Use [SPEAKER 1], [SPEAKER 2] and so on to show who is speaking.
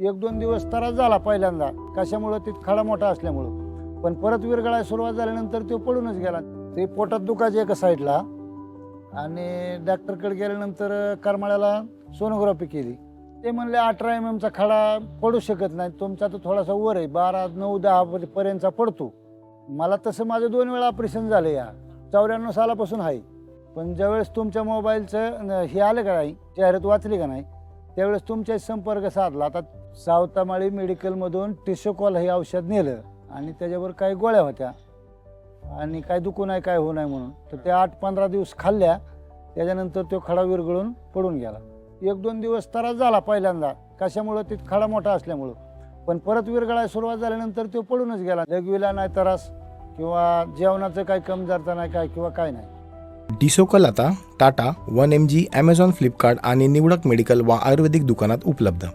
[SPEAKER 1] एक दोन दिवस त्रास झाला पहिल्यांदा. कशामुळं? ते खडा मोठा असल्यामुळं. पण परत विरगळायला सुरुवात झाल्यानंतर तो पडूनच गेला. ते पोटात दुखायचे एका साईडला. आणि डॉक्टरकडे गेल्यानंतर करमाळ्याला सोनोग्राफी केली. ते म्हणले अठरा एम एमचा खडा पडू शकत नाही. तुमचा तर थोडासा वर आहे. बारा नऊ दहा पर्यंतचा पडतो. मला तसं माझं दोन वेळा ऑपरेशन झालं या. चौऱ्याण्णव सालापासून आहे. पण ज्यावेळेस तुमच्या मोबाईलचं न- हे आलं का नाही? जाहिरात वाचली का नाही? त्यावेळेस तुमच्याशी संपर्क साधला. आता सावतामाळी मेडिकलमधून टिशोकॉल हे औषध नेलं आणि त्याच्यावर काही गोळ्या होत्या. आणि काय दुखू नाही काय होऊ नाही म्हणून. तर त्या आठ पंधरा दिवस खाल्ल्या. त्याच्यानंतर तो खडा विरघळून पडून गेला. एक दोन दिवस त्रास झाला पहिल्यांदा. कशामुळं? ते खडा मोठा असल्यामुळं. पण परत विरघळायला सुरुवात झाल्यानंतर तो पडूनच गेला. लगविला नाही त्रास किंवा जेवणाचं काही कमजारता नाही काय किंवा काय नाही.
[SPEAKER 2] डिसोकल आता Tata one M G Amazon Flipkart आणि निवडक मेडिकल वा आयुर्वेदिक दुकानात उपलब्ध.